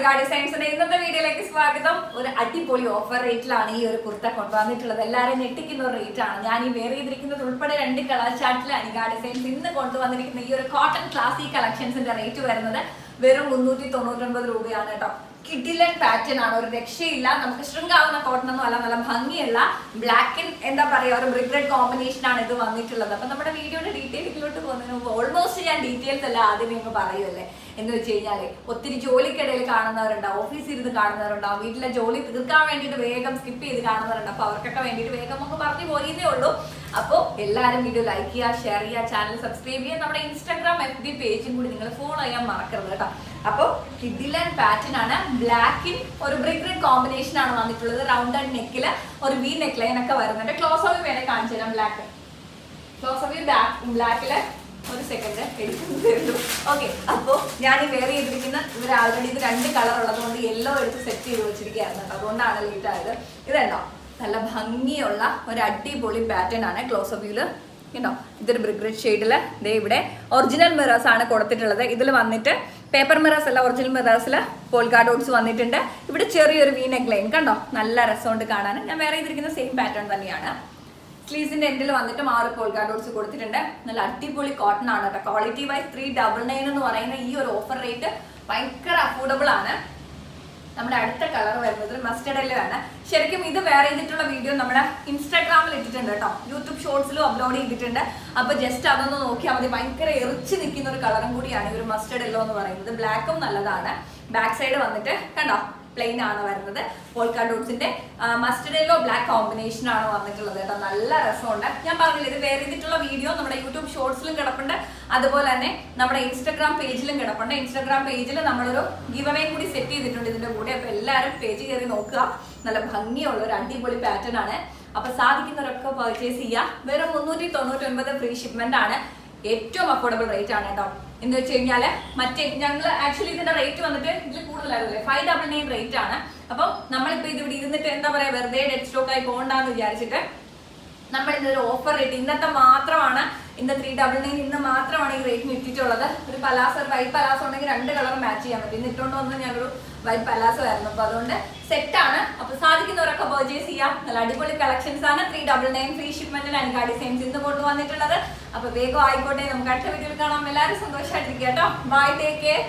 അനികാ സയൻസിന്റെ ഇന്നത്തെ വീഡിയോയിലേക്ക് സ്വാഗതം. ഒരു അടിപൊളി ഓഫർ റേറ്റിലാണ് ഈ ഒരു കുർത്ത കൊണ്ടുവന്നിട്ടുള്ളത്. എല്ലാവരും ഞെട്ടിക്കുന്ന ഒരു റേറ്റ് ആണ് ഞാൻ ഈ വേറെ ചെയ്തിരിക്കുന്നത് ഉൾപ്പെടെ രണ്ട് കളർ ചാർട്ടിൽ അനികാ സയൻസ് ഇന്ന് കൊണ്ടുവന്നിരിക്കുന്ന ഈ ഒരു കോട്ടൺ ക്ലാസിക് കളക്ഷൻസിന്റെ റേറ്റ് വരുന്നത്. വെറും മുന്നൂറ്റി തൊണ്ണൂറ്റൊൻപത് രൂപയാണ് കേട്ടോ. കിഡിലൻ പാറ്റേൺ ആണ്. ഒരു രക്ഷയില്ല. നമുക്ക് ശൃംഗാവുന്ന കോട്ടൺ ഒന്നും അല്ല. നല്ല ഭംഗിയുള്ള ബ്ലാക്ക് എന്താ പറയാ ഒരു ബ്രിഗ്രഡ് കോമ്പിനേഷൻ ആണ് ഇത് വന്നിട്ടുള്ളത്. അപ്പൊ നമ്മുടെ വീഡിയോയുടെ ഡീറ്റെയിൽസിലോട്ട് പോകുന്നതിന് മുമ്പ് ഓൾമോസ്റ്റ് ഞാൻ ഡീറ്റെയിൽസ് എല്ലാം ആദ്യമേ ഒന്ന് പറയുമല്ലേ എന്ന് വെച്ച് കഴിഞ്ഞാൽ ഒത്തിരി ജോലിക്കിടയിൽ കാണുന്നവരുണ്ടാവും ഓഫീസിൽ ഇരുന്ന് കാണുന്നവരുണ്ടാവും വീട്ടിലെ ജോലി തീർക്കാൻ വേണ്ടിയിട്ട് വേഗം സ്കിപ്പ് ചെയ്ത് കാണുന്നവരുണ്ടാവും. അപ്പൊ അവർക്കൊക്കെ വേണ്ടിയിട്ട് വേഗം നമുക്ക് പറഞ്ഞു പോയിന്നേ ഉള്ളൂ. അപ്പോൾ എല്ലാവരും വീഡിയോ ലൈക്ക് ചെയ്യുക ഷെയർ ചെയ്യുക ചാനൽ സബ്സ്ക്രൈബ് ചെയ്യുക. നമ്മുടെ ഇൻസ്റ്റാഗ്രാം എഫ് ബി പേജും കൂടി നിങ്ങൾ ഫോളോ ചെയ്യാൻ മറക്കരുത് കേട്ടോ. അപ്പോൾ ആൻഡ് പാറ്റേൺ ആണ് ബ്ലാക്കിൽ ഒരു ബ്രിക് റെഡ് കോമ്പിനേഷൻ ആണ് വന്നിട്ടുള്ളത്. റൗണ്ട് ആൻഡ് നെക്കിൽ ഒരു വി നെക്ക് ലൈൻ ഒക്കെ വരുന്നുണ്ട്. ക്ലോസ് ഓഫ് വേണേ കാണിച്ചു തരാം ബ്ലാക്ക് ക്ലോസ് ഓഫ് ബ്ലാക്കിൽ ഒരു സെക്കൻഡ് എടുക്കുന്നു ഓക്കെ അപ്പോൾ ഞാൻ ഈ വേറെ ചെയ്തിരിക്കുന്ന ഇവർ ആൾറെഡി ഇത് രണ്ട് കളർ ഉള്ളത് കൊണ്ട് യെല്ലോ എടുത്ത് സെറ്റ് ചെയ്ത് വെച്ചിരിക്കുകയായിരുന്നു. അതുകൊണ്ടാണ് ലേറ്റ് ആയത്. ഇതുണ്ടോ നല്ല ഭംഗിയുള്ള ഒരു അടിപൊളി പാറ്റേൺ ആണ് ക്ലോസ് ഓഫ് വ്യൂൽ കണ്ടോ? ഇതൊരു ബ്രിഗ്രേഡ് ഷെയ്ഡിൽ ദേ ഇവിടെ ഒറിജിനൽ മിറേഴ്സ് ആണ് കൊടുത്തിട്ടുള്ളത്. ഇതിൽ വന്നിട്ട് പേപ്പർ മിറേഴ്സ് അല്ല ഒറിജിനൽ മിറേഴ്സിൽ പോൾക്കാ ഡോട്ട്സ് വന്നിട്ടുണ്ട്. ഇവിടെ ചെറിയൊരു വി നെക്ക് ലൈൻ കണ്ടോ? നല്ല രസമുണ്ട് കാണാൻ. ഞാൻ വേറെ ചെയ്തിരിക്കുന്ന സെയിം പാറ്റേൺ തന്നെയാണ്. സ്ലീവ്സിന്റെ എൻഡിൽ വന്നിട്ട് ആറ് പോൾക്കാ ഡോട്ട്സ് കൊടുത്തിട്ടുണ്ട്. നല്ല അടിപൊളി കോട്ടൺ ആണ് കേട്ടോ. Quality wise three double nine എന്ന് പറയുന്ന ഈ ഒരു ഓഫർ റേറ്റ് ഭയങ്കര അഫോർഡബിൾ ആണ്. നമ്മുടെ അടുത്ത കളർ വരുന്നത് മസ്റ്റർഡ് എല്ലാണ് ശരിക്കും ഇത് വേറെ ചെയ്തിട്ടുള്ള വീഡിയോ നമ്മുടെ ഇൻസ്റ്റാഗ്രാമിൽ ഇട്ടിട്ടുണ്ട് കേട്ടോ. യൂട്യൂബ് ഷോർട്സിലും അപ്ലോഡ് ചെയ്തിട്ടുണ്ട്. അപ്പൊ ജസ്റ്റ് അതൊന്ന് നോക്കിയാൽ മതി. ഭയങ്കര എറിച്ച് നിൽക്കുന്ന ഒരു കളറും കൂടിയാണ് ഈ ഒരു മസ്റ്റർഡ് എല്ലോ എന്ന് പറയുന്നത്. ബ്ലാക്കും നല്ലതാണ്. ബാക്ക് സൈഡ് വന്നിട്ട് കണ്ടോ? പ്ലെയിൻ ആണ് വരുന്നത്. പോൾക്കാ ഡോട്ട്സിന്റെ മസ്റ്റർഡ് യെല്ലോ ബ്ലാക്ക് കോമ്പിനേഷൻ ആണ് വന്നിട്ടുള്ളത് കേട്ടോ. നല്ല രസമുണ്ട്. ഞാൻ പറഞ്ഞില്ല ഇത് വേറെ ചെയ്തിട്ടുള്ള വീഡിയോ നമ്മുടെ യൂട്യൂബ് ഷോർട്സിലും കിടപ്പുണ്ട്. അതുപോലെ തന്നെ നമ്മുടെ ഇൻസ്റ്റാഗ്രാം പേജിലും കിടപ്പുണ്ട്. ഇൻസ്റ്റാഗ്രാം പേജിൽ നമ്മളൊരു ഗിവ് അവേ കൂടി സെറ്റ് ചെയ്തിട്ടുണ്ട് ഇതിന്റെ കൂടെ. അപ്പൊ എല്ലാവരും പേജ് കയറി നോക്കുക. നല്ല ഭംഗിയുള്ള ഒരു അടിപൊളി പാറ്റേൺ ആണ്. അപ്പൊ സാധിക്കുന്നവരൊക്കെ പർച്ചേസ് ചെയ്യുക. വെറും മുന്നൂറ്റി തൊണ്ണൂറ്റി ഒൻപത് ഫ്രീ ഷിപ്മെന്റ് ആണ്. ഏറ്റവും അഫോർഡബിൾ റേറ്റ് ആണ് കേട്ടോ എന്ന് വെച്ച് കഴിഞ്ഞാൽ മറ്റേ ഞങ്ങൾ ആക്ച്വലി ഇതിന്റെ റേറ്റ് വന്നിട്ട് ഇതിൽ കൂടുതലായിരുന്നില്ലേ? ഫൈവ് ഡബിൾ നയൻ റേറ്റ് ആണ്. അപ്പം നമ്മളിപ്പോ ഇത് ഇവിടെ ഇരുന്നിട്ട് എന്താ പറയാ വെറുതെ ഡെഡ് സ്റ്റോക്ക് ആയി പോകണ്ടെന്ന് വിചാരിച്ചിട്ട് നമ്മൾ ഇന്നൊരു ഓഫർ റേറ്റ് ഇന്നത്തെ മാത്രമാണ് ഇന്ന് ത്രീ ഡബിൾ നയൻ ഇന്ന് മാത്രമാണ് ഈ റേറ്റിന് ഇട്ടിട്ടുള്ളത് ഒരു പലാസ് വൈറ്റ് പലാസ് ഉണ്ടെങ്കിൽ രണ്ട് കളർ മാച്ച് ചെയ്യാൻ പറ്റും. ഇന്ന് ഇട്ടുകൊണ്ട് വന്ന് ഞാനൊരു വൈറ്റ് പലാസോ ആയിരുന്നു. അപ്പൊ അതുകൊണ്ട് സെറ്റ് ആണ്. അപ്പൊ സാധിക്കുന്നവരൊക്കെ ചെയ്യാം. നല്ല അടിപൊളി കളക്ഷൻസ് ആണ്. ത്രീ ഡബിൾ നയൻ ഫ്രീ ഷിപ്മെന്റിൽ അനിക്കാ ഡിസൈൻസ് ഇന്ന് കൊണ്ടുവന്നിട്ടുള്ളത് അപ്പൊ വേഗം ആയിക്കോട്ടെ. നമുക്ക് അടുത്ത വീട്ടിൽ കാണാം. എല്ലാവരും സന്തോഷമായിട്ടിരിക്കുക കേട്ടോ. Bye take care